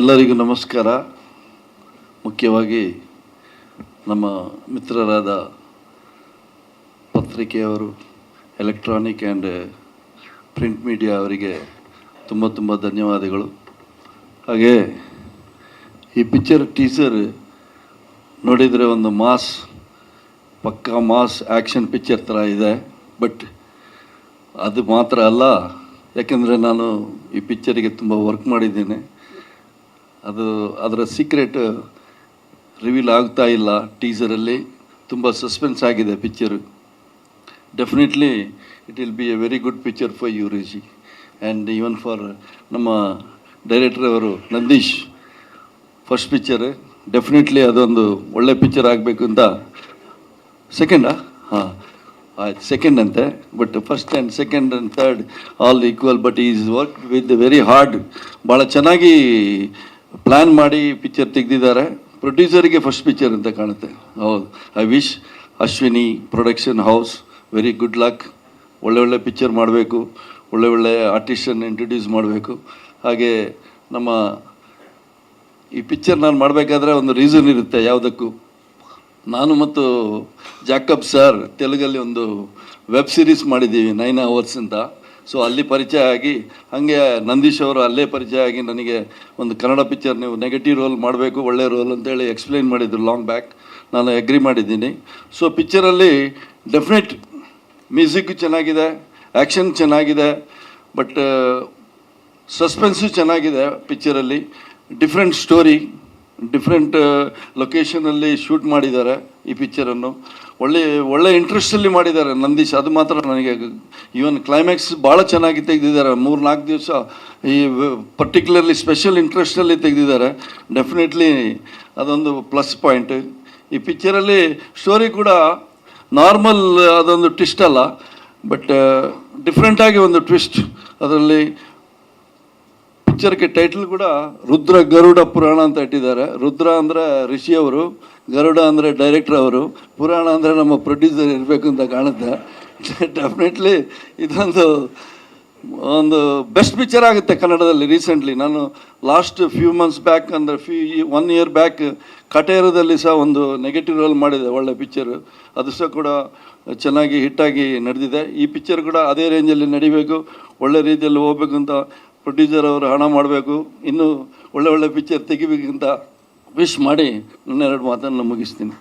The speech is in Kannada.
ಎಲ್ಲರಿಗೂ ನಮಸ್ಕಾರ. ಮುಖ್ಯವಾಗಿ ನಮ್ಮ ಮಿತ್ರರಾದ ಪತ್ರಿಕೆಯವರು ಎಲೆಕ್ಟ್ರಾನಿಕ್ ಆ್ಯಂಡ್ ಪ್ರಿಂಟ್ ಮೀಡಿಯಾ ಅವರಿಗೆ ತುಂಬ ತುಂಬ ಧನ್ಯವಾದಗಳು. ಹಾಗೆ ಈ ಪಿಕ್ಚರ್ ಟೀಸರ್ ನೋಡಿದರೆ ಒಂದು ಮಾಸ್, ಪಕ್ಕಾ ಮಾಸ್ ಆ್ಯಕ್ಷನ್ ಪಿಕ್ಚರ್ ಥರ ಇದೆ. ಬಟ್ ಅದು ಮಾತ್ರ ಅಲ್ಲ, ಯಾಕೆಂದರೆ ನಾನು ಈ ಪಿಕ್ಚರಿಗೆ ತುಂಬ ವರ್ಕ್ ಮಾಡಿದ್ದೇನೆ. ಅದು ಅದರ ಸೀಕ್ರೆಟ್ ರಿವೀಲ್ ಆಗ್ತಾ ಇಲ್ಲ ಟೀಸರಲ್ಲಿ ತುಂಬ ಸಸ್ಪೆನ್ಸ್ ಆಗಿದೆ picture definitely it will be a very good picture for you ರಿಜಿ and even for ನಮ್ಮ ಡೈರೆಕ್ಟರ್ ಅವರು ನಂದೀಶ್ ಫಸ್ಟ್ ಪಿಕ್ಚರ್ ಡೆಫಿನೆಟ್ಲಿ ಅದೊಂದು ಒಳ್ಳೆ ಪಿಕ್ಚರ್ ಆಗಬೇಕು ಅಂತ. ಸೆಕೆಂಡಾ ಹಾಂ, ಆಯ್ತು ಸೆಕೆಂಡ್ ಅಂತೆ. But first and second and third all equal but is work with very hard ಭಾಳ ಚೆನ್ನಾಗಿ ಪ್ಲ್ಯಾನ್ ಮಾಡಿ ಪಿಕ್ಚರ್ ತೆಗೆದಿದ್ದಾರೆ. ಪ್ರೊಡ್ಯೂಸರಿಗೆ ಫಸ್ಟ್ ಪಿಕ್ಚರ್ ಅಂತ ಕಾಣುತ್ತೆ. ಹೌದು. I wish Ashwini production house very good luck ಒಳ್ಳೆ ಒಳ್ಳೆ ಪಿಕ್ಚರ್ ಮಾಡಬೇಕು. ಒಳ್ಳೆ ಒಳ್ಳೆ ಆರ್ಟಿಸ್ಟನ್ನು ಇಂಟ್ರೊಡ್ಯೂಸ್ ಮಾಡಬೇಕು. ಹಾಗೆ ನಮ್ಮ ಈ ಪಿಕ್ಚರ್ ನಾನು ಮಾಡಬೇಕಾದ್ರೆ ಒಂದು ರೀಸನ್ ಇರುತ್ತೆ ಯಾವುದಕ್ಕೂ. ನಾನು ಮತ್ತು ಜಾಕಬ್ ಸರ್ ತೆಲುಗಲ್ಲಿ ಒಂದು ವೆಬ್ ಸಿರೀಸ್ ಮಾಡಿದ್ದೀವಿ, ನೈನ್ ಅವರ್ಸ್ ಅಂತ. ಸೊ ಅಲ್ಲಿ ಪರಿಚಯ ಆಗಿ, ಹಾಗೆ ನಂದೀಶ್ ಅವರು ಅಲ್ಲೇ ಪರಿಚಯ ಆಗಿ ನನಗೆ ಒಂದು ಕನ್ನಡ ಪಿಕ್ಚರ್ ನೀವು ನೆಗೆಟಿವ್ ರೋಲ್ ಮಾಡಬೇಕು, ಒಳ್ಳೆ ರೋಲ್ ಅಂತೇಳಿ ಎಕ್ಸ್ಪ್ಲೈನ್ ಮಾಡಿದ್ರು ಲಾಂಗ್ ಬ್ಯಾಕ್ ನಾನು ಅಗ್ರಿ ಮಾಡಿದ್ದೀನಿ. ಸೊ ಪಿಕ್ಚರಲ್ಲಿ ಡೆಫಿನೆಟ್ ಮ್ಯೂಸಿಕ್ ಚೆನ್ನಾಗಿದೆ ಆ್ಯಕ್ಷನ್ ಚೆನ್ನಾಗಿದೆ ಬಟ್ ಸಸ್ಪೆನ್ಸು ಚೆನ್ನಾಗಿದೆ ಪಿಕ್ಚರಲ್ಲಿ ಡಿಫ್ರೆಂಟ್ ಸ್ಟೋರಿ ಡಿಫ್ರೆಂಟ್ ಲೊಕೇಶನಲ್ಲಿ ಶೂಟ್ ಮಾಡಿದ್ದಾರೆ ಈ ಪಿಕ್ಚರನ್ನು ಒಳ್ಳೆ ಒಳ್ಳೆ ಇಂಟ್ರೆಸ್ಟಲ್ಲಿ ಮಾಡಿದ್ದಾರೆ ನಂದೀಶ್. ಅದು ಮಾತ್ರ ನನಗೆ ಈವನ್ ಕ್ಲೈಮ್ಯಾಕ್ಸ್ ಭಾಳ ಚೆನ್ನಾಗಿ ತೆಗೆದಿದ್ದಾರೆ. ಮೂರು ನಾಲ್ಕು ದಿವಸ ಈ ಪರ್ಟಿಕ್ಯುಲರ್ಲಿ ಸ್ಪೆಷಲ್ ಇಂಟ್ರೆಸ್ಟಲ್ಲಿ ತೆಗೆದಿದ್ದಾರೆ. ಡೆಫಿನೆಟ್ಲಿ ಅದೊಂದು ಪ್ಲಸ್ ಪಾಯಿಂಟ್ ಈ ಪಿಕ್ಚರಲ್ಲಿ ಸ್ಟೋರಿ ಕೂಡ ನಾರ್ಮಲ್ ಅದೊಂದು ಟ್ವಿಸ್ಟ್ ಅಲ್ಲ ಬಟ್ ಡಿಫ್ರೆಂಟಾಗಿ ಒಂದು ಟ್ವಿಸ್ಟ್ ಅದರಲ್ಲಿ ಪಿಕ್ಚರ್ಗೆ ಟೈಟಲ್ ಕೂಡ ರುದ್ರ ಗರುಡ ಪುರಾಣ ಅಂತ ಇಟ್ಟಿದ್ದಾರೆ. ರುದ್ರ ಅಂದರೆ ಋಷಿಯವರು, ಗರುಡ ಅಂದರೆ ಡೈರೆಕ್ಟರ್ ಅವರು, ಪುರಾಣ ಅಂದರೆ ನಮ್ಮ ಪ್ರೊಡ್ಯೂಸರ್ ಇರಬೇಕು ಅಂತ ಕಾಣುತ್ತೆ. ಡೆಫಿನೆಟ್ಲಿ ಇದೊಂದು, ಒಂದು ಬೆಸ್ಟ್ ಪಿಕ್ಚರ್ ಆಗುತ್ತೆ ಕನ್ನಡದಲ್ಲಿ ರೀಸೆಂಟ್ಲಿ ನಾನು ಲಾಸ್ಟ್ ಫ್ಯೂ ಮಂತ್ಸ್ ಬ್ಯಾಕ್ ಅಂದರೆ ಫ್ಯೂ ಒನ್ ಇಯರ್ ಬ್ಯಾಕ್ ಕಟೇರದಲ್ಲಿ ಸಹ ಒಂದು ನೆಗೆಟಿವ್ ರೋಲ್ ಮಾಡಿದೆ, ಒಳ್ಳೆ ಪಿಕ್ಚರು ಅದು ಸಹ ಕೂಡ ಚೆನ್ನಾಗಿ ಹಿಟ್ಟಾಗಿ ನಡೆದಿದೆ. ಈ ಪಿಕ್ಚರ್ ಕೂಡ ಅದೇ ರೇಂಜಲ್ಲಿ ನಡಿಬೇಕು, ಒಳ್ಳೆ ರೀತಿಯಲ್ಲಿ ಹೋಗ್ಬೇಕು ಅಂತ ಪ್ರೊಡ್ಯೂಸರ್ ಅವರು ಹಣ ಮಾಡಬೇಕು ಇನ್ನೂ ಒಳ್ಳೆ ಒಳ್ಳೆ ಪಿಕ್ಚರ್ ತೆಗಿಬೇಕಂತ ವಿಶ್ ಮಾಡಿ ನನ್ನೆರಡು ಮಾತನ್ನು ಮುಗಿಸ್ತೀನಿ.